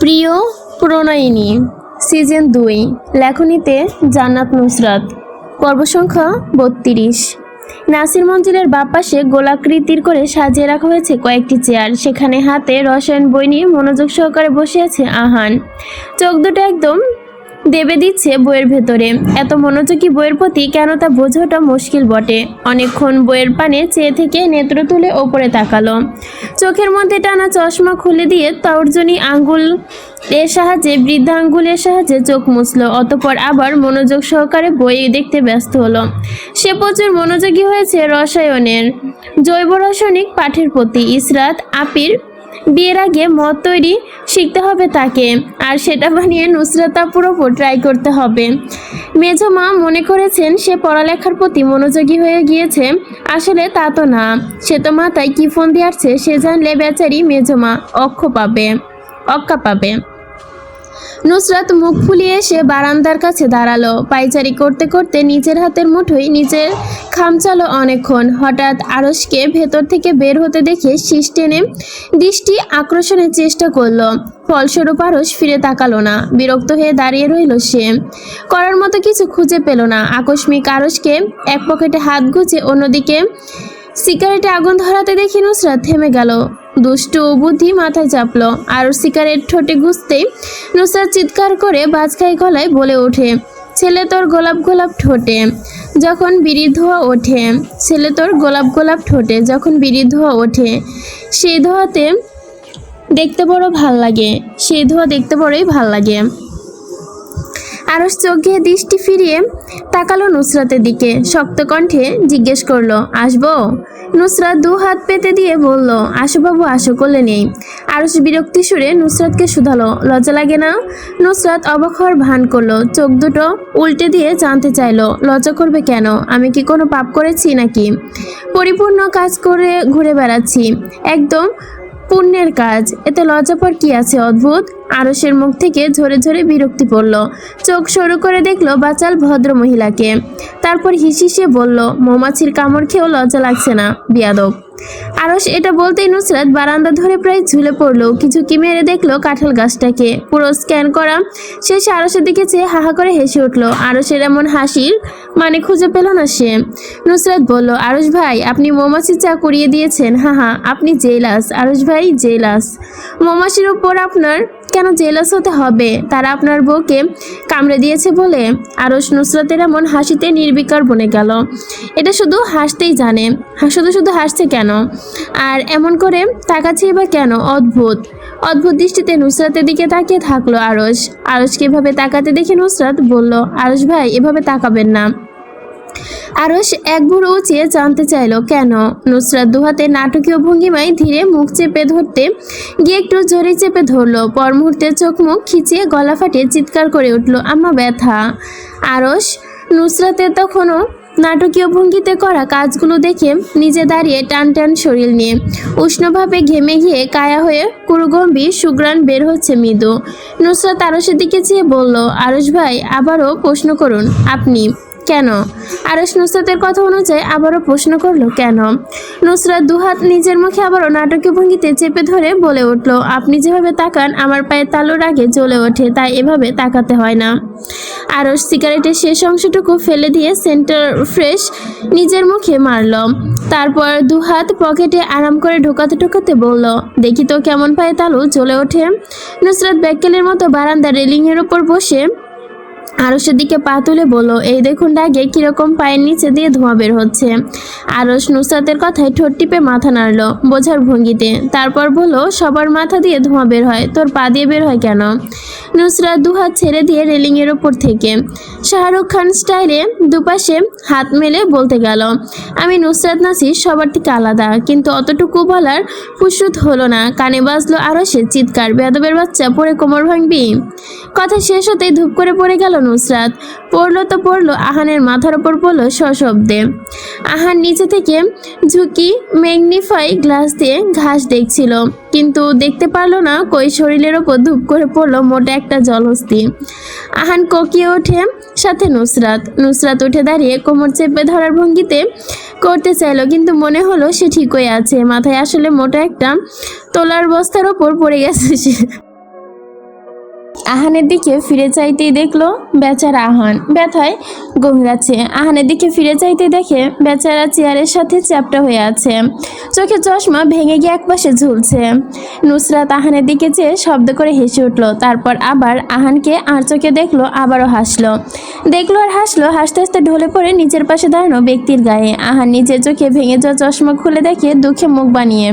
প্রিয় প্রণয়িনী সিজন দুই, লেখনীতে জান্নাত নুসরাত, পর্ব সংখ্যা বত্রিশ। নাসির মঞ্জিলের বাপাশে গোলাকৃতির করে সাজিয়ে রাখা হয়েছে কয়েকটি চেয়ার। সেখানে হাতে রসায়ন বই নিয়ে মনোযোগ সহকারে বসে আছে আহান। চোখ দুটো একদম দেবে দিচ্ছে বইয়ের ভেতরে। এত মনোযোগী বইয়ের প্রতি কেন তা বোঝাটা মুশকিল বটে। অনেকক্ষণ বইয়ের পানে চেয়ে থেকে নেত্র তুলে ওপরে তাকালো। চোখের মধ্যে টানা চশমা খুলে দিয়ে তর্জনী আঙ্গুল এর সাহায্যে, বৃদ্ধা আঙ্গুলের সাহায্যে চোখ মুছল। অতপর আবার মনোযোগ সহকারে বই দেখতে ব্যস্ত হলো। সে প্রচুর মনোযোগী হয়েছে রসায়নের, জৈব রাসায়নিক পাঠের প্রতি। ইসরাত, আপির বিয়ের আগে মদ তৈরি শিখতে হবে তাকে, আর সেটা বানিয়ে নুসরাত আপুর ওপর ট্রাই করতে হবে। মেজ মা মনে করেছেন সে পড়ালেখার প্রতি মনোযোগী হয়ে গিয়েছে, আসলে তা তো না। সে তো মাথায় কী ফোন দিয়ে আসছে সে জানলে বেচারি মেজ মা অক্ষ পাবে, অক্কা পাবে। নুসরাত মুখ ফুলিয়ে এসে বারান্দার কাছে দাঁড়াল। পাইচারি করতে করতে নিজের হাতের মুঠোই নিজের খামচালো অনেকক্ষণ। হঠাৎ আরসকে ভেতর থেকে বের হতে দেখে শীষ টেনে দৃষ্টি আকর্ষণের চেষ্টা করল। ফলস্বরূপ আরস ফিরে তাকালো না। বিরক্ত হয়ে দাঁড়িয়ে রইল সে। করার মতো কিছু খুঁজে পেল না। আকস্মিক আরসকে এক পকেটে হাত গুজে অন্যদিকে সিগারেটে আগুন ধরাতে দেখে নুসরাত থেমে গেল। দুষ্টু বুদ্ধি মাথায় চাপল আর শিকারের ঠোঁটে ঘুষতেই নুসরাত চিৎকার করে বাজখাই গলায় বলে ওঠে, ছেলে তোর গোলাপ গোলাপ ঠোঁটে। যখন বিড়ি ধোয়া ওঠে, ছেলে তোর গোলাপ গোলাপ ঠোঁটে। যখন বিড়ি ধোয়া ওঠে, সেই ধোয়াতে দেখতে বড় ভালো লাগে, সেই ধোয়া দেখতে বড়ই ভালো লাগে। আরস চোখে দৃষ্টি ফিরিয়ে তাকালো নুসরাতের দিকে। শক্ত কণ্ঠে জিজ্ঞেস করল, আসব? নুসরাত দু হাত পেতে দিয়ে বলল, আসো বাবু, আসো করলে নেই। আরস বিরক্তি সুরে নুসরাতকে শুধালো, লজ্জা লাগে না? নুসরাত অবাক হওয়ার ভান করল, চোখ দুটো উল্টে দিয়ে জানতে চাইলো, লজ্জা করবে কেন? আমি কি কোনো পাপ করেছি নাকি? পরিপূর্ণ কাজ করে ঘুরে বেড়াচ্ছি। একদম। পুণ্যের কাজ। এতে লজ্জাপর কি আছে অদ্ভুত? আরসের মুখ থেকে ঝরে ঝরে বিরক্তি পড়ল। চোখ সরু করে দেখল বাচাল ভদ্র মহিলাকে। তারপর হিসিসে বলল, মৌমাছির কামড় খেয়েও লজ্জা লাগছে না, বিয়াদব। আরস এটা বলতেই নুসরাত বারান্দা ধরে প্রায় ঝুলে পড়ল। কিছু কি মেরে দেখল কাঁঠাল গাছটাকে। পুরো স্ক্যান করা। শেষে আরসের দিকে চেয়ে হাহা করে হেসে উঠল। আরসের এমন হাসির মানে খুঁজে পেল না সে। নুসরাত বলল আরস ভাই, আপনি মৌমাছি চা করিয়ে দিয়েছেন। হা হা, আপনি জেলাস। আরস ভাই, জেলাস। মৌমাছির উপর আপনার কেন জেলাস হতে হবে? তারা আপনার বউকে কামড়ে দিয়েছে বলে আরস নুসরাতের এমন হাসিতে নির্বিকার বনে গেল। এটা শুধু হাসতেই জানে। শুধু শুধু হাসছে কেন? আর এমন করে তাকাচ্ছে বা কেন? অদ্ভুত। অদ্ভুত দৃষ্টিতে নুসরাতের দিকে তাকিয়ে থাকল আরস আরসকে এভাবে তাকাতে দেখে নুসরাত বলল আরস ভাই, এভাবে তাকাবেন না। আরস এক ভুড়ো উঁচিয়ে জানতে চাইল, কেন? নুসরাত দুহাতে নাটকীয় ভঙ্গিমায় ধীরে মুখ চেপে ধরতে গিয়ে একটু জোরে চেপে ধরলো। পর মুহূর্তে চোখ মুখ খিচিয়ে গলা ফাটিয়ে চিৎকার করে উঠল আমা ব্যথা। আরস নুসরাতের তখনও নাটকীয় ভঙ্গিতে করা কাজগুলো দেখে নিজে দাঁড়িয়ে টান টান শরীর নিয়ে। উষ্ণভাবে ঘেমে গিয়ে কায়া হয়ে কুরুগম্ভীর সুগ্রাণ বের হচ্ছে মৃদু। নুসরাত আরসের দিকে চেয়ে বলল আরস ভাই, আবারও প্রশ্ন করুন, আপনি? কেন? আরস নুসরাতের কথা অনুযায়ী আবারও প্রশ্ন করল, কেন? নুসরাত দুহাত নিজের মুখে আবারও নাটকীয় ভঙ্গিতে চেপে ধরে বলে উঠল, আপনি যেভাবে তাকান, আমার পায়ে তালুর আগে জ্বলে ওঠে, তাই এভাবে তাকাতে হয় না। আরস সিগারেটের শেষ অংশটুকু ফেলে দিয়ে সেন্টার ফ্রেশ নিজের মুখে মারল। তারপর দুহাত পকেটে আরাম করে ঢোকাতে ঢোকাতে বলল, দেখি তো কেমন পায়ে তালু জ্বলে ওঠে। নুসরাত ব্যাকেলের মতো বারান্দা রেলিংয়ের ওপর বসে আরসের দিকে পা তুলে বলল, এই দেখুন ডাকে কীরকম পায়ের নিচে দিয়ে ধোঁয়া বের হচ্ছে। আরস নুসরাতের কথায় ঠোঁট টিপে মাথা নাড়ল বোঝার ভঙ্গিতে। তারপর বলল, সবার মাথা দিয়ে ধোঁয়া বের হয়, তোর পা দিয়ে বের হয় কেন? নুসরাত দুহাত ছেড়ে দিয়ে রেলিংয়ের ওপর থেকে। শাহরুখ খান স্টাইলে দুপাশে হাত মেলে বলতে গেল, আমি নুসরাত নাসির সবার থেকে আলাদা, কিন্তু অতটুকু বলার ফুসুত হলো না। কানে বাজলো আরও সে চিৎকার বেদবের বাচ্চা পরে কোমর ভাঙবি? কথা শেষ হতেই ধূপ করে পড়ে গেল নুসরাত পড়ল তো পড়ল আহানের মাথার ওপর পড়ল সশব্দে। আহান নিচে থেকে ঝুঁকি, ম্যাগনিফাই গ্লাস দিয়ে ঘাস দেখছিল, কিন্তু দেখতে পারল না কই শরীরের ওপর ধূপ করে পড়ল মোটা একটা জলহস্তি। আহান কোকিয়ে ওঠে সাথে নুসরাত। নুসরাত উঠে দাঁড়িয়ে কোমর চেপে ধরার ভঙ্গিতে করতে চাইলো, কিন্তু মনে হলো সে ঠিকই আছে, মাথায় আসলে মোটা একটা তোলার বস্তার ওপর পড়ে গেছে সে। আহানের দিকে ফিরে চাইতেই দেখল বেচারা আহান। ব্যথায় গভীরাচ্ছে। আহানের দিকে ফিরে চাইতে দেখে বেচারা চেয়ারের সাথে চ্যাপটা হয়ে আছে। চোখে চশমা ভেঙে গিয়ে একপাশে ঝুলছে। নুসরাত আহানের দিকে চেয়ে শব্দ করে হেসে উঠল। তারপর আবার আহানকে আর চোখে দেখল, আবারও হাসলো। দেখল আর হাসলো, হাসতে হাসতে ঢলে পড়ে নিচের পাশে দাঁড়ানো ব্যক্তির গায়ে। আহান নিজের চোখে ভেঙে যাওয়া চশমা খুলে দেখে দুঃখে মুখ বানিয়ে।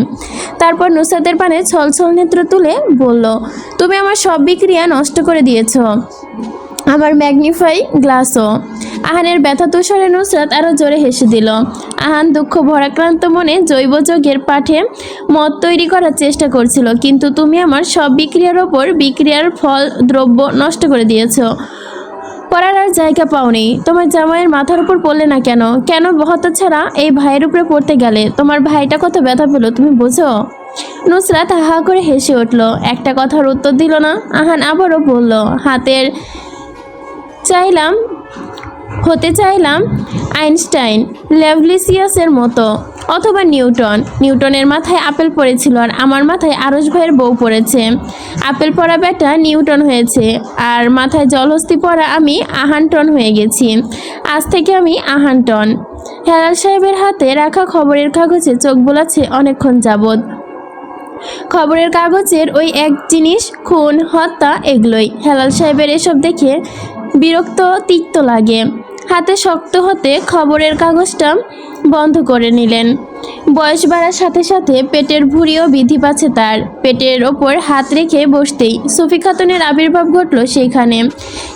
তারপর নুসরাতের পানে ছলছল নেত্র তুলে বলল, তুমি আমার সব বিক্রিয়া করে দিয়েছ। আমার ম্যাগনিফাই গ্লাসও। আহানের ব্যথা তুষারে নুসরাত আরও জোরে হেসে দিল। আহান দুঃখ ভরাক্রান্ত মনে জৈব যোগের পাঠে মদ তৈরি করার চেষ্টা করছিল, কিন্তু তুমি আমার সব বিক্রিয়ার ওপর বিক্রিয়ার ফল, দ্রব্য নষ্ট করে দিয়েছ। পড়ার আর জায়গা পাওনি। তোমার জামাইয়ের মাথার উপর পড়লে না কেন? কেন বহতা ছাড়া এই ভাইয়ের উপরে পড়তে গেলে? তোমার ভাইটা কত ব্যথা পেল তুমি বোঝো? নুসরাত হাহা করে হেসে উঠল। একটা কথার উত্তর দিল না। আহান আবারও বলল, হাতের চাইলাম, হতে চাইলাম আইনস্টাইন ল্যাভলিসিয়াসের মতো, অথবা নিউটন। নিউটনের মাথায় আপেল পড়েছিল আর আমার মাথায় আরস ভাইয়ের বউ পড়েছে। আপেল পড়া বেটা নিউটন হয়েছে আর মাথায় জলহস্তি পড়া আমি আহানটন হয়ে গেছি। আজ থেকে আমি আহানটন। হেলাল সাহেবের হাতে রাখা খবরের কাগজে চোখ বোলাচ্ছে অনেকক্ষণ যাবৎ। খবরের কাগজের ওই এক জিনিস, খুন, হত্যা এগুলোই। হেলাল সাহেবের এসব দেখে বিরক্ত, তিক্ত লাগে। হাতে শক্ত হতে খবরের কাগজটা বন্ধ করে নিলেন। বয়স বাড়ার সাথে সাথে পেটের ভুঁড়িও বৃদ্ধি পাচ্ছে তার। পেটের ওপর হাত রেখে বসতেই সুফি খাতুনের আবির্ভাব ঘটল সেইখানে।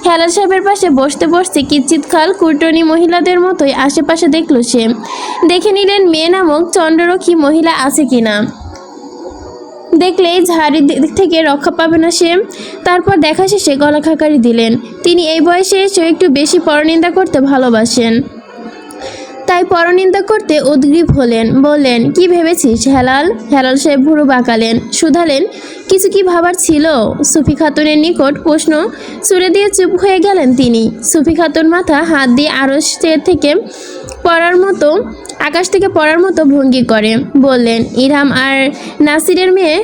হেলাল সাহেবের পাশে বসতে বসতে কিচ্ছিত খাল কুটনি মহিলাদের মতোই আশেপাশে দেখল সে। দেখে নিলেন মেয়ে নামক চন্দ্ররক্ষী মহিলা আছে কিনা। দেখলেই ঝাড়ির দিক থেকে রক্ষা পাবে না সে। তারপর দেখা শেষে গলা খাকারি দিলেন। তিনি এই বয়সে এসেও একটু বেশি পরনিন্দা করতে ভালোবাসেন। তাই পরনিন্দা করতে উদ্গ্রীব হলেন, বললেন, কি ভেবেছিস, হেলাল? হেলাল সাহেব ভুরু বাঁকালেন। শুধালেন, কিছু কি ভাবার ছিল? সুফি খাতুনের নিকট প্রশ্ন। সুরে দিয়ে চুপ হয়ে গেলেন তিনি। সুফি খাতুন মাথা হাত দিয়ে আরস থেকে পড়ার মতো আকাশ থেকে পড়ার মতো ভঙ্গি করে। বললেন, ইরহাম, আর নাসিরের মেয়ে?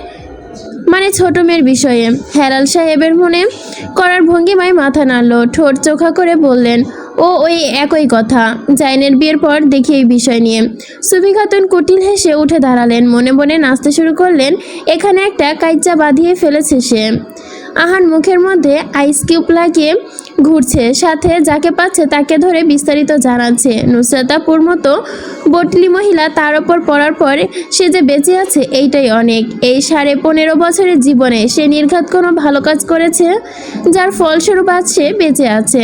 মানে ছোট মেয়ের বিষয়ে। হেলাল সাহেবের মনে করার ভঙ্গিমায় মাথা নাড়ল। ঠোঁট চোখা করে বললেন, ও ওই একই কথা। জাইনের বিয়ের পর দেখি এই বিষয় নিয়ে। সুফি খাতুন কুটিল হেসে উঠে দাঁড়ালেন। মনে মনে নাচতে শুরু করলেন, এখানে একটা কাইচা বাঁধিয়ে ফেলেছে সে। আহান মুখের মধ্যে আইস কিউব লাগিয়ে ঘুরছে, সাথে যাকে পাচ্ছে তাকে ধরে বিস্তারিত জানাচ্ছে। নুসরাতাপুর মতো বটলি মহিলা তার ওপর পড়ার পর সে যে বেঁচে আছে, এইটাই অনেক। এই সাড়ে পনেরো বছরের জীবনে সে নির্ঘাত কোনো ভালো কাজ করেছে, যার ফলস্বরূপ আজ সে বেঁচে আছে।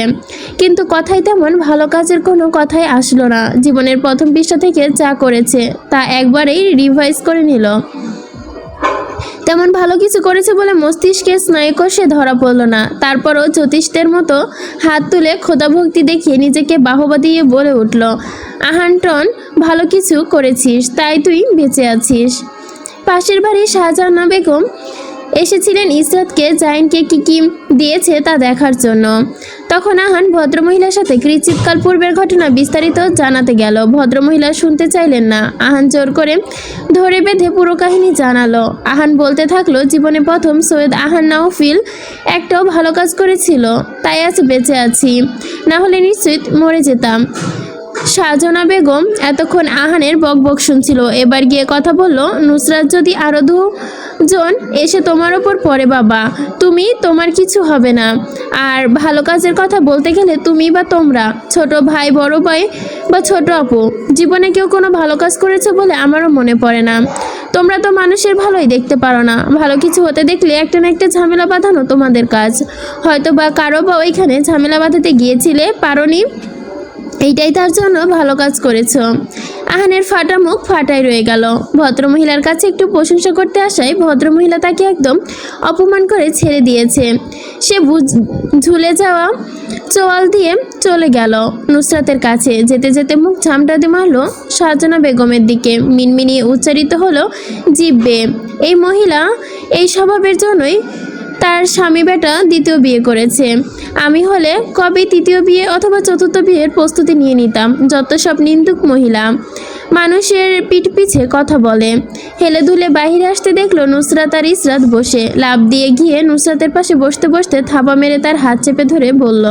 কিন্তু কথাই তেমন ভালো কাজের কোনো কথাই আসলো না। জীবনের প্রথম পৃষ্ঠা থেকে যা করেছে, তা একবারেই রিভাইজ করে নিল। তেমন ভালো কিছু করেছে বলে মস্তিষ্কে স্নায়ুকোষে ধরা পড়ল না। তারপরও জ্যোতিষদের মতো হাত তুলে খোদা ভক্তি দেখিয়ে নিজেকে বাহবা দিয়ে বলে উঠল আহান্টন ভালো কিছু করেছিস, তাই তুই বেঁচে আছিস। পাশের বাড়ির শাহজাহানা বেগম এসেছিলেন ইসরাতকে, জাইনকে কি কি দিয়েছে তা দেখার জন্য। তখন আহান ভদ্রমহিলার সাথে কৃচিৎকাল পূর্বের ঘটনা বিস্তারিত জানাতে গেল। ভদ্রমহিলা শুনতে চাইলেন না। আহান জোর করে ধরে বেঁধে পুরো কাহিনী জানালো। আহান বলতে থাকল, জীবনে প্রথম সৈয়দ আহান নাওফিল একটাও ভালো কাজ করেছিল, তাই আজ বেঁচে আছি। না হলে নিশ্চিত মরে যেতাম। শাহজানা বেগম এতক্ষণ আহানের বকবক শুনছিল। এবার গিয়ে কথা বলল, নুসরাত যদি আরও দুজন এসে তোমার ওপর পড়ে বাবা, তুমি তোমার কিছু হবে না। আর ভালো কাজের কথা বলতে গেলে তুমি বা তোমরা, ছোট ভাই, বড় ভাই বা ছোট আপু, জীবনে কেউ কোনো ভালো কাজ করেছে বলে আমারও মনে পড়ে না। তোমরা তো মানুষের ভালোই দেখতে পারো না। ভালো কিছু হতে দেখলে একটা না একটা ঝামেলা বাঁধানো তোমাদের কাজ। হয়তো বা কারও বা ওইখানে ঝামেলা বাঁধাতে গিয়েছিলে, পারোনি? এইটাই তার জন্য ভালো কাজ করেছ। আহানের ফাটা মুখ ফাটাই রয়ে গেল। ভদ্রমহিলার কাছে একটু প্রশংসা করতে আসায় ভদ্রমহিলা তাকে একদম অপমান করে ছেড়ে দিয়েছে। সে ঝুলে যাওয়া চোয়াল দিয়ে চলে গেল নুসরাতের কাছে। যেতে যেতে মুখ ঝামটা দিয়ে মারল শাহজানা বেগমের দিকে। মিনমিনিয়ে উচ্চারিত হলো, জিব্বে। এই মহিলা এই স্বভাবের জন্যই তার স্বামী বেটা দ্বিতীয় বিয়ে করেছে। আমি হলে কবে তৃতীয় বিয়ে অথবা চতুর্থ বিয়ের প্রস্তুতি নিয়ে নিতাম, যত সব নিন্দুক মহিলা। মানুষের পিঠ পিছে কথা বলে। হেলে ধুলে বাহিরে আসতে দেখল নুসরাত আর ইসরাত বসে। লাভ দিয়ে গিয়ে নুসরাতের পাশে বসতে বসতে থাবা মেরে তার হাত চেপে ধরে বলল,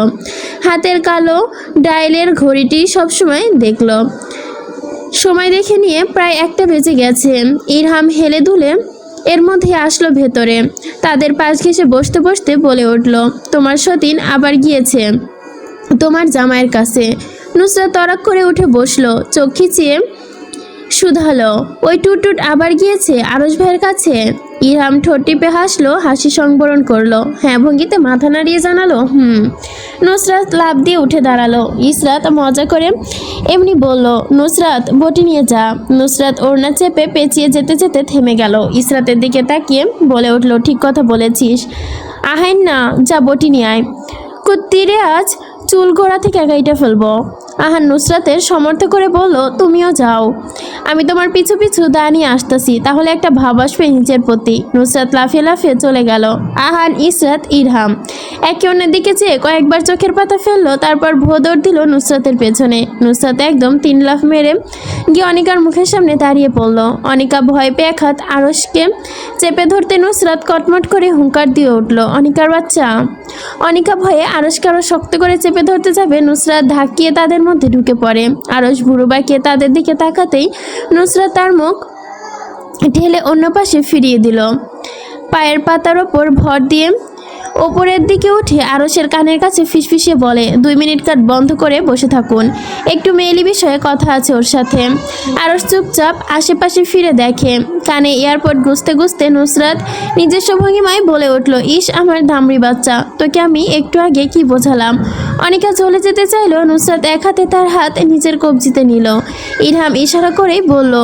হাতের কালো ডায়ালের ঘড়িটি সবসময় দেখল। সময় দেখে নিয়ে প্রায় একটা বেজে গেছে। ইরহাম হেলে দুলে এর মধ্যে আসলো ভেতরে। তাদের পাশ ঘেসে বসতে বসতে বলে উঠল, তোমার সতীন আবার গিয়েছে তোমার জামাইয়ের কাছে। নুসরা তরাক করে উঠে বসল, চোখ খিচিয়ে শুধালো, ওই টুটুট আবার গিয়েছে আরস ভাইয়ের কাছে? ইরহাম ঠোঁট টিপে হাসলো, হাসি সংবরণ করল। হ্যাঁ ভঙ্গিতে মাথা নাড়িয়ে জানালো, হুম। নুসরাত লাভ দিয়ে উঠে দাঁড়াল। ইসরাত মজা করে এমনি বলল, নুসরাত, বটি নিয়ে যা। নুসরাত ওড়না চেপে পেঁচিয়ে যেতে যেতে থেমে গেল। ইসরাতের দিকে তাকিয়ে বলে উঠল, ঠিক কথা বলেছিস। আহেন না যা বটি নিয়ে আয়। কুত্তিরে, আজ চুল গোড়া থেকে একাইটা ফেলব। আহান নুসরাতের সমর্থ করে বলল, তুমিও যাও। আমি তোমার পিছু পিছু দাঁড়িয়ে আসতেছি। তাহলে একটা ভাব আসবে নিজের প্রতি। নুসরাত লাফিয়ে লাফিয়ে চলে গেল। আহান, ইসরাত, ইরহাম একে অন্যের দিকে চেয়ে কয়েকবার চোখের পাতা ফেলল, তারপর ভোদর দিল নুসরাতের পেছনে। নুসরাত একদম তিন লাফ মেরে গিয়ে অনিকার মুখের সামনে দাঁড়িয়ে পড়ল। অনিকা ভয় পেয়ে এক হাত আড়সকে চেপে ধরতে নুসরাত কটমট করে হুঙ্কার দিয়ে উঠল, অনিকার বাচ্চা। অনিকা ভয়ে আরসকে আরও শক্ত করে চেপে ধরতে যাবে, নুসরাত ধাক্কিয়ে তাদের মধ্যে ঢুকে পড়ে। আরস বাঁকিয়ে তাদের দিকে তাকাতেই নুসরাত তার মুখ ঢেলে অন্য পাশে ফিরিয়ে দিল। পায়ের পাতার ওপর ভর দিয়ে ওপরের দিকে উঠে আরসের কানের কাছে ফিসফিসিয়ে বলে, দুই মিনিট কাট বন্ধ করে বসে থাকুন। একটু মেয়েলি বিষয়ে কথা আছে ওর সাথে। আরস চুপচাপ আশেপাশে ফিরে দেখে, কানে এয়ারপোর্ট গুছতে গুছতে নুসরাত নিজস্ব ভঙ্গিমায় বলে উঠল, ইস, আমার দামড়ি বাচ্চা, তোকে আমি একটু আগে কি বোঝালাম? অনিকা চলে যেতে চাইলো, নুসরাত এক হাতে তার হাত নিজের কবজিতে নিল। ইরহাম ইশারা করেই বলল,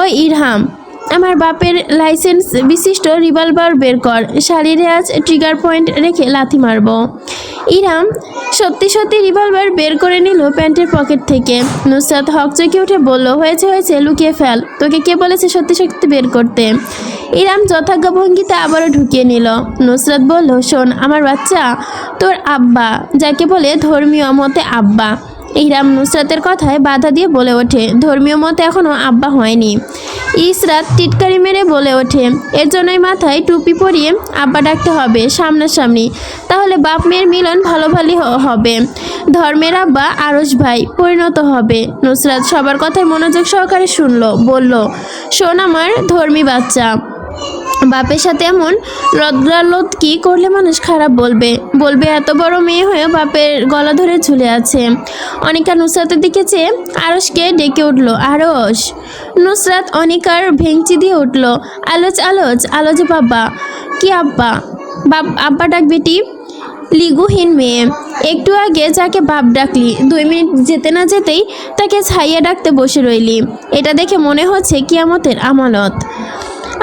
ওই ইরহাম। আমার বাপের লাইসেন্স বিশিষ্ট রিভলভার বের কর। শাড়িরে আজ ট্রিগার পয়েন্ট রেখে লাথি মারব। ইরাম সত্যি সত্যি রিভলভার বের করে নিল প্যান্টের পকেট থেকে। নুসরাত হক হকচকে উঠে বলল, হয়েছে হয়েছে, লুকিয়ে ফেল। তোকে কে বলেছে সত্যি সত্যি বের করতে? ইরাম যথাজ্ঞ ভঙ্গিতে আবারও ঢুকিয়ে নিল। নুসরাত বলল, শোন, আমার বাচ্চা তোর আব্বা, যাকে বলে ধর্মীয় মতে আব্বা। ইরাম নুসরাতের কথায় বাধা দিয়ে বলে ওঠে। ধর্মীয় মতে এখনও আব্বা হয়নি। ইসরাত টিটকারি মেরে বলে ওঠে এর জন্যই মাথায় টুপি পরিয়ে আব্বা ডাকতে হবে সামনাসামনি। তাহলে বাপ মেয়ের মিলন ভালো ভালোই হবে। ধর্মের আব্বা আরস ভাই পরিণত হবে। নুসরাত সবার কথায় মনোযোগ সহকারে শুনলো, বলল, শোন আমার ধর্মী বাচ্চা বাপের সাথে এমন রদ্রালত কি করলে মানুষ খারাপ বলবে? বলবে, এত বড় মেয়ে হয়ে বাপের গলা ধরে ঝুলে আছে। অনিকা নুসরাতের দিকে চেয়ে আরসকে ডেকে উঠল আরস নুসরাত অনিকার ভেংচি দিয়ে উঠল, আলোচ আলোচ আলোচ বাবা, কি আব্বা? বাপ, আব্বা ডাক বেটি, লিগুহীন মেয়ে। একটু আগে যাকে বাপ ডাকলি, দুই মিনিট যেতে না যেতেই তাকে ছাইয়া ডাকতে বসে রইলি। এটা দেখে মনে হচ্ছে কিয়ামতের আমানত।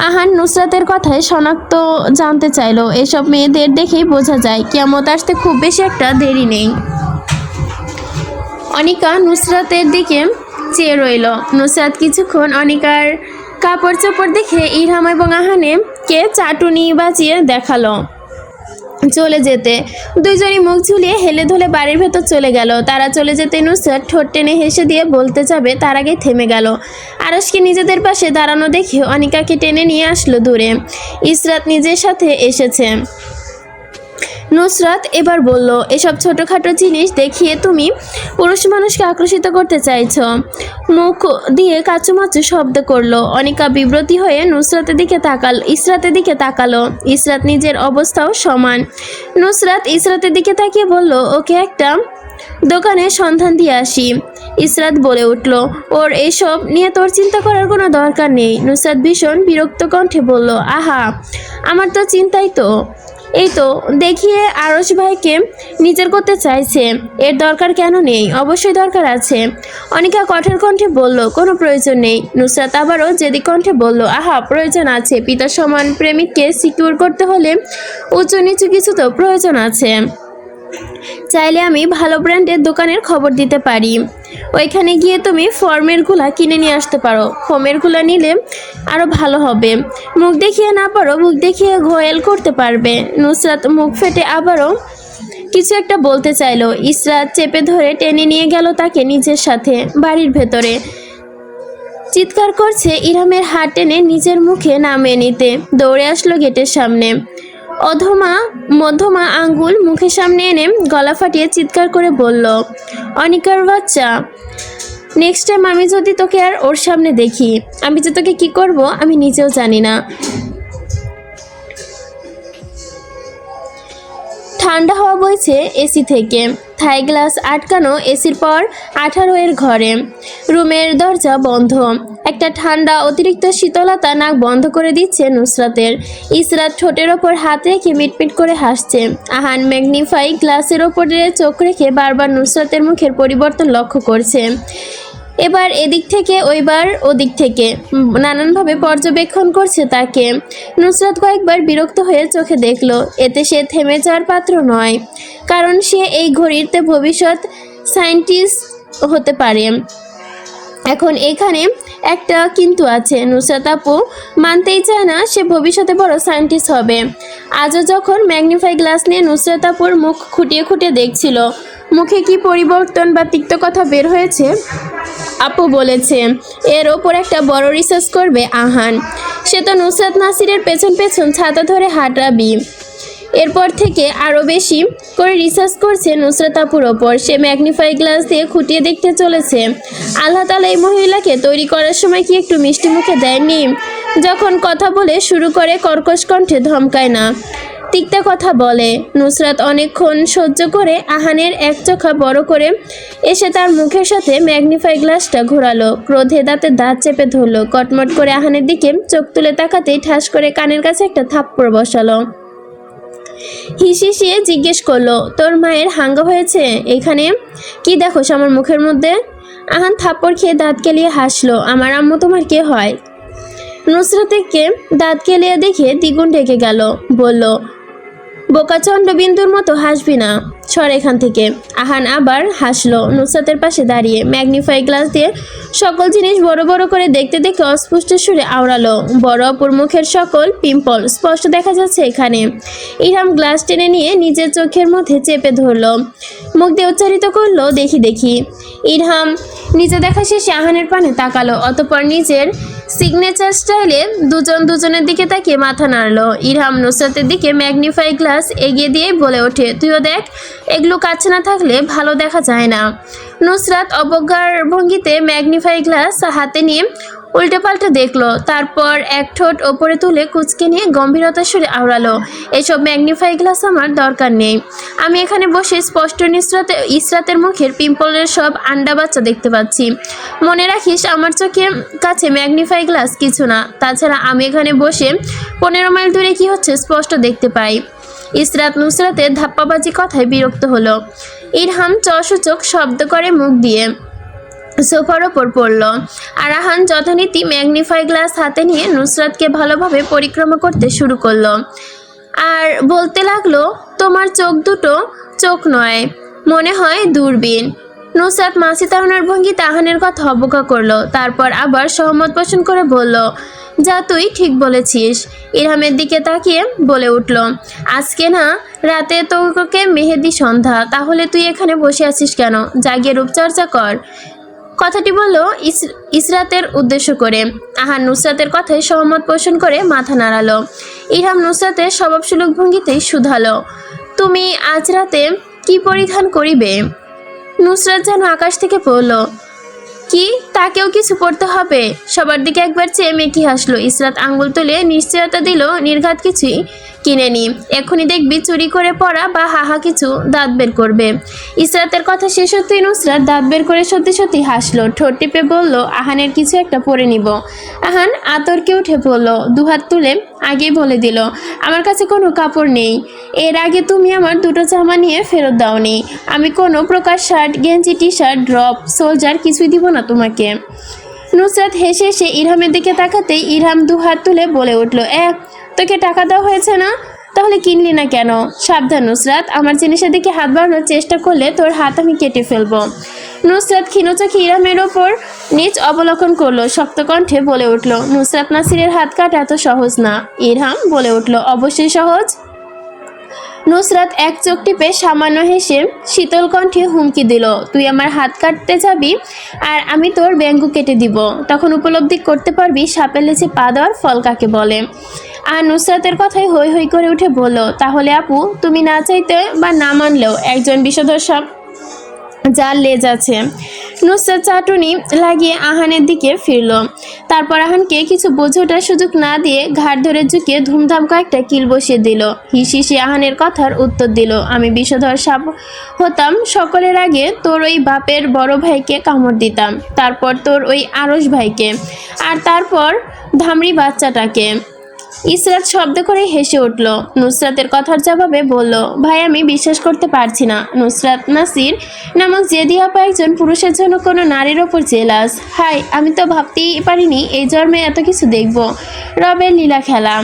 আহান নুসরাতের কথায় শনাক্ত জানতে চাইল। এসব মেয়েদের দেখেই বোঝা যায় কেমত আসতে খুব বেশি একটা দেরি নেই। অনিকা নুসরাতের দিকে চেয়ে রইল। নুসরাত কিছুক্ষণ অনিকার কাপড় চোপড় দেখে ইরহাম এবং আহানে কে চাটুনি বাজিয়ে দেখাল। চলে যেতে। দুজনই মুখ ঝুলিয়ে হেলে ধুলে বাড়ির ভেতর চলে গেল। তারা চলে যেতে নুসরাত ঠোঁট টেনে হেসে দিয়ে বলতে যাবে, তার আগে থেমে গেল। আরসকে নিজেদের পাশে দাঁড়ানো দেখে অনিকাকে টেনে নিয়ে আসলো দূরে। ইসরাত নিজের সাথে এসেছে। নুসরাত এবার বলল, এসব ছোটোখাটো জিনিস দেখিয়ে তুমি পুরুষ মানুষকে আকর্ষিত করতে চাইছ। মুখ দিয়ে কাচুমাচু শব্দ করল। অনিকা বিব্রতি হয়ে নুসরাতের দিকে তাকাল, ইসরাতের দিকে তাকালো। ইসরাত নিজের অবস্থাও সমান। নুসরাত ইসরাতের দিকে তাকিয়ে বলল, ওকে একটা দোকানে সন্ধান দিয়ে আসি। ইসরাত বলে উঠল, ওর এসব নিয়ে তোর চিন্তা করার কোনো দরকার নেই। নুসরাত ভীষণ বিরক্ত কণ্ঠে বলল, আহা, আমার তো চিন্তাই তো। এই তো দেখিয়ে আরস ভাইকে নিজের করতে চাইছে। এর দরকার কেন নেই? অবশ্যই দরকার আছে। অনিকা কঠোর কণ্ঠে বলল, কোনো প্রয়োজন নেই। নুসরাত আবারও যেদি কণ্ঠে বলল, আহা, প্রয়োজন আছে। পিতা সমান প্রেমিককে সিকিউর করতে হলে উঁচু নিচু কিছু তো প্রয়োজন আছে। চাইলে আমি ভালো ব্র্যান্ডের দোকানের খবর দিতে পারি। ওইখানে গিয়ে তুমি ফর্মেরগুলা কিনে নিয়ে আসতে পারো। ফোমেরগুলা নিলে আরও ভালো হবে। মুখ দেখিয়ে না পারো, মুখ দেখিয়ে ঘোয়েল করতে পারবে। নুসরাত মুখ ফেটে আবারও কিছু একটা বলতে চাইলো। ইসরাত চেপে ধরে টেনে নিয়ে গেল তাকে নিজের সাথে, বাড়ির ভেতরে। চিৎকার করছে ইরামের হাত টেনে নিজের মুখে নামিয়ে নিতে। দৌড়ে আসলো গেটের সামনে। অধমা, মধ্যমা আঙ্গুল মুখের সামনে এনে গলা ফাটিয়ে চিৎকার করে বলল, অনিকার বাচ্চা নেক্সট টাইম আমি যদি তোকে আর ওর সামনে দেখি, আমি যে তোকে কি করব আমি নিজেও জানি না। ঠান্ডা হওয়া বইছে এসি থেকে। থাই গ্লাস আটকানো এসির পর আঠারো এর ঘরে। রুমের দরজা বন্ধ। একটা ঠান্ডা অতিরিক্ত শীতলতা নাক বন্ধ করে দিচ্ছে নুসরাতের। ইসরাত ঠোঁটের ওপর হাত রেখে মিটমিট করে হাসছে। আহান ম্যাগনিফাই গ্লাসের ওপরে চোখ রেখে বারবার নুসরাতের মুখের পরিবর্তন লক্ষ্য করছে। এবার এদিক থেকে, ওইবার ওদিক থেকে। নানানভাবে পর্যবেক্ষণ করছে তাকে। নুসরাত কয়েকবার বিরক্ত হয়ে চোখে দেখল, এতে সে থেমে যাওয়ার পাত্র নয়, কারণ সে এই ঘড়িতে ভবিষ্যৎ সায়েন্টিস্ট হতে পারে। এখন এখানে একটা কিন্তু আছে। নুসরাত আপু মানতেই চায় না সে ভবিষ্যতে বড় সায়েন্টিস্ট হবে। আজও যখন ম্যাগনিফাই গ্লাস নিয়ে নুসরাত আপুর মুখ খুঁটিয়ে খুঁটিয়ে দেখছিল, মুখে কি পরিবর্তন বা তিক্ত কথা বের হয়েছে? আপু বলেছে, এর ওপর একটা বড় রিসার্চ করবে আহান। সে তো নুসরাত নাসিরের পেছন পেছন ছাতা ধরে হাঁটাবি। এরপর থেকে আরও বেশি করে রিসার্চ করছে নুসরাত আপুর ওপর। সে ম্যাগনিফাই গ্লাস দিয়ে খুঁটিয়ে দেখতে চলেছে। আল্লাহ তালা এই মহিলাকে তৈরি করার সময় কি একটু মিষ্টি মুখে দেয়নি যখন কথা বলে শুরু করে কর্কশ কণ্ঠে ধমকায় না। তিক্তা কথা বলে। নুসরাত অনেকক্ষণ সহ্য করে আহানের এক চোখা বড় করে এসে তার মুখের সাথে ম্যাগনিফাই গ্লাসটা ঘোরালো। ক্রোধে দাঁতে দাঁত চেপে ধরলো। কটমট করে আহানের দিকে চোখ তুলে তাকাতেই ঠাস করে কানের কাছে একটা থাপ্পড় বসালো। হিসিয়ে জিজ্ঞেস করল, তোর মায়ের হাঙ্গা হয়েছে এখানে? কি দেখোস আমার মুখের মধ্যে? আহান থাপ্পড় খেয়ে দাঁত কেলিয়ে হাসলো, আমার আম্মু তোমার কে হয়? নুসরাতকে দাঁত কেলিয়ে দেখে দ্বিগুণ ঢেকে গেল, বলল বোকাচন্ড বিন্দুর মতো হাসবি না। সর এখান থেকে। আহান আবার হাসলো, নুসরাতের পাশে দাঁড়িয়ে। ম্যাগনিফাই গ্লাস দিয়ে সকল জিনিস বড় বড় করে দেখতে দেখতে অস্পষ্ট সুরে আওড়ালো। বড় অপুর মুখের সকল পিম্পল স্পষ্ট দেখা যাচ্ছে এখানে। ইরহাম গ্লাস টেনে নিয়ে নিজের চোখের মধ্যে চেপে ধরলো। মুখ দিয়ে উচ্চারিত করল, দেখি দেখি। ইরহাম নিজে দেখা শেষে আহানের পানে তাকালো, অতপর নিজের সিগনেচার স্টাইলে দুজন দুজনের দিকে তাকিয়ে মাথা নাড়লো। ইরহাম নুসরাতের দিকে ম্যাগনিফাই গ্লাস এগিয়ে দিয়েই বলে ওঠে, তুইও দেখ, এগুলো কাছে না থাকলে ভালো দেখা যায় না। নুসরাত অবজ্ঞার ভঙ্গিতে ম্যাগনিফাই গ্লাস হাতে নিয়ে উল্টে পাল্টে দেখল, তারপর এক ঠোঁট ওপরে তুলে কুচকে নিয়ে গম্ভীরতার সুরে আওড়ালো, এসব ম্যাগনিফাই গ্লাস আমার দরকার নেই। আমি এখানে বসে স্পষ্ট নিসরাতে, ইসরাতের মুখের পিম্পলের সব আন্ডা বাচ্চা দেখতে পাচ্ছি। মনে রাখিস, আমার চোখে কাছে ম্যাগনিফাই গ্লাস কিছু না। তাছাড়া আমি এখানে বসে পনেরো মাইল দূরে কি হচ্ছে স্পষ্ট দেখতে পাই। ইসরাত নুসরাতের ধাপ্পাবাজি কথায় বিরক্ত হলো। ইরহাম চসূচক শব্দ করে মুখ দিয়ে সোফার ওপর পড়ল। আরাহান যথানীতি ম্যাগনিফাই গ্লাস হাতে নিয়ে নুসরাতকে ভালোভাবে পরিক্রমা করতে শুরু করল। আর বলতে লাগল, তোমার চোখ দুটো চোখ নয়, মনে হয় দূরবীন। নুসরাত মাসি তাহনার ভঙ্গি তাহানের কথা অবজ্ঞা করল, তারপর আবার সহমত পোষণ করে বলল, যা তুই ঠিক বলেছিস। ইরহামের দিকে তাকিয়ে বলে উঠল, আজকে না, রাতে তোকে মেহেদি সন্ধ্যা, তাহলে তুই এখানে বসে আছিস কেন? জাগিয়ে রূপচর্চা কর। কথাটি বলল, ইস- ইসরাতের উদ্দেশ্য করে। আহার নুসরাতের কথায় সহমত পোষণ করে মাথা নাড়ালো। ইহাম নুসরাতের স্বভাবসুলভ ভঙ্গিতেই শুধালো। তুমি আজ রাতে কি পরিধান করিবে? নুসরাত যেন আকাশ থেকে পড়ল। কি? তাকেও কিছু পড়তে হবে। সবার দিকে একবার চেয়ে মেকি হাসলো। ইসরাত আঙ্গুল তুলে নিশ্চয়তা দিল, নির্ঘাত কিছুই কিনে নি এখনই দেখবি চুরি করে পড়া বা হাহা কিছু দাঁত বের করবে। ইসরাতের কথা শেষ হতেই নুসরাত দাঁত বের করে সত্যি সত্যি হাসলো। ঠোঁট টিপে বলল, আহানের কিছু একটা পরে নিব। আহান আতরকে উঠে পড়ল, দুহাত তুলে আগেই বলে দিল, আমার কাছে কোনো কাপড় নেই। এর আগে তুমি আমার দুটো জামা নিয়ে ফেরত দাওনি। আমি কোনো প্রকার শার্ট, গেঞ্জি টি শার্ট ড্রপ, সোলজার কিছুই দিব না তোমাকে। নুসরাত হেসে হেসে ইরহামের দিকে তাকাতেই ইরহাম দু হাত তুলে বলে উঠল, এ, তোকে টাকা দেওয়া হয়েছে না? তাহলে তাহলে কিনলি না কেন? সাবধান নুসরাত, আমার জিনিসের দিকে হাত বাড়ানোর চেষ্টা করলে তোর হাত আমি কেটে ফেলব। নুসরাত ক্ষীণচোখে ইরামের ওপর নিজ অবলোকন করল, শক্ত কণ্ঠে বলে উঠল, নুসরাত নাসিরের হাত কাটা এত সহজ না। ইরহাম বলে উঠল, অবশ্যই সহজ। নুসরাত এক চোখ টিপে সামান্য হেসে শীতল কণ্ঠে হুমকি দিল, তুই আমার হাত কাটতে যাবি আর আমি তোর ব্যাঙ্গু কেটে দিব। তখন উপলব্ধি করতে পারবি সাপের লেচে পা দেওয়ার ফল কাকে বলে। আর নুসরাতের কথাই হৈ হৈ করে উঠে বলল, তাহলে আপু, তুমি না চাইতে বা না মানলেও একজন বিষধর সাপ যার লেজ আছে। নুসরাত চাটুনি লাগিয়ে আহানের দিকে ফিরল। তারপর আহানকে কিছু বোঝে ওঠার সুযোগ না দিয়ে ঘাট ধরে ঝুঁকিয়ে ধুমধাম কয়েকটা কিল বসিয়ে দিল। হিসিসি আহানের কথার উত্তর দিল, আমি বিষধর সাপ হতাম, সকলের আগে তোর ওই বাপের বড় ভাইকে কামড় দিতাম। তারপর তোর ওই আরস ভাইকে। আর তারপর ধামড়ি বাচ্চাটাকে। ইসরাত শব্দ করে হেসে উঠল। নুসরাতের কথার জবাবে বলল, ভাই, আমি বিশ্বাস করতে পারছি না। নুসরাত নাসির নামক জেদি আপা একজন পুরুষের জন্য কোনো নারীর ওপর জেলাস। হাই আমি তো ভাবতেই পারিনি এই জন্মে এত কিছু দেখব। রবের লীলা খেলা।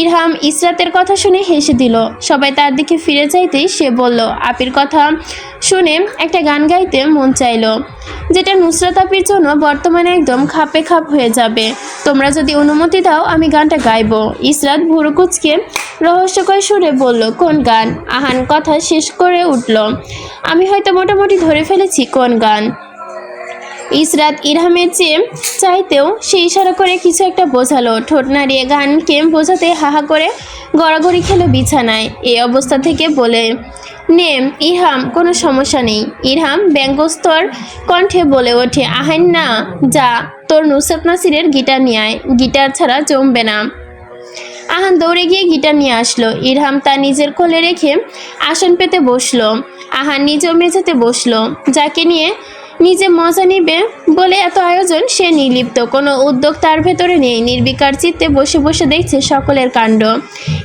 ইরহাম ইসরাতের কথা শুনে হেসে দিল। সবাই তার দিকে ফিরে যাইতেই সে বলল, আপির কথা শুনে একটা গান গাইতে মন চাইলো, যেটা নুসরাত আপির জন্য বর্তমানে একদম খাপে খাপ হয়ে যাবে। তোমরা যদি অনুমতি দাও, আমি গানটা গাইব। ইসরাত ভুরু কুচকে রহস্যকর সুরে বলল, কোন গান? আহান কথা শেষ করে উঠল, আমি হয়তো মোটামুটি ধরে ফেলেছি কোন গান? ইসরাত ইরহামের চেয়ে চাইতেও সে ইশারা করে কিছু একটা বোঝালো। ঠোঁট নাড়িয়ে গানকে বোঝাতে হাহা করে গড়াগড়ি খেলো বিছানায়। এই অবস্থা থেকে বলে নেম ইরহাম, কোনো সমস্যা নেই। ইরহাম ব্যঙ্গস্তর কণ্ঠে বলে ওঠে, আহেন না, যা, তোর নুসরাত নাসিরের গিটার নিয়ে আয়। গিটার ছাড়া জমবে না। আহান দৌড়ে গিয়ে গিটার নিয়ে আসলো। ইরহাম তা নিজের কোলে রেখে আসন পেতে বসল। আহান নিজেও মেঝেতে বসল। যাকে নিয়ে নিজে মজা নিবে বলে এত আয়োজন সে নির্লিপ্ত। কোনো উদ্যোগ তার ভেতরে নেই। নির্বিকার চিত্তে বসে বসে দেখছে সকলের কাণ্ড।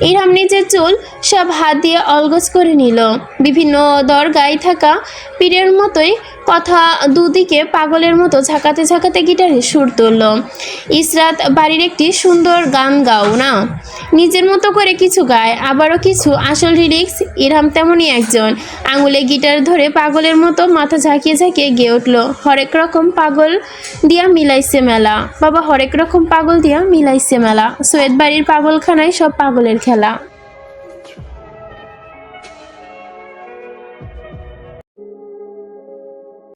ইরহাম নিজের চুল সব হাত দিয়ে অলগজ করে নিল। বিভিন্ন দরগায় থাকা পীরের মতোই কথা দুদিকে পাগলের মতো ঝাঁকাতে ঝাঁকাতে গিটারে সুর তুলল। ইসরাত বাড়ির একটি সুন্দর গান গাও না। নিজের মতো করে কিছু গায়, আবারও কিছু। আসল লিরিক্স ইরহাম তেমনই একজন। আঙুলে গিটার ধরে পাগলের মতো মাথা ঝাঁকিয়ে ঝাঁকিয়ে গেয়ে উঠল। হরেক রকম পাগল দিয়া মিলাইছে মেলা। বাবা, হরেক রকম পাগল দিয়া মিলাইছে মেলা। সৈয়দ বাড়ির পাগলখানায় সব পাগলের খেলা।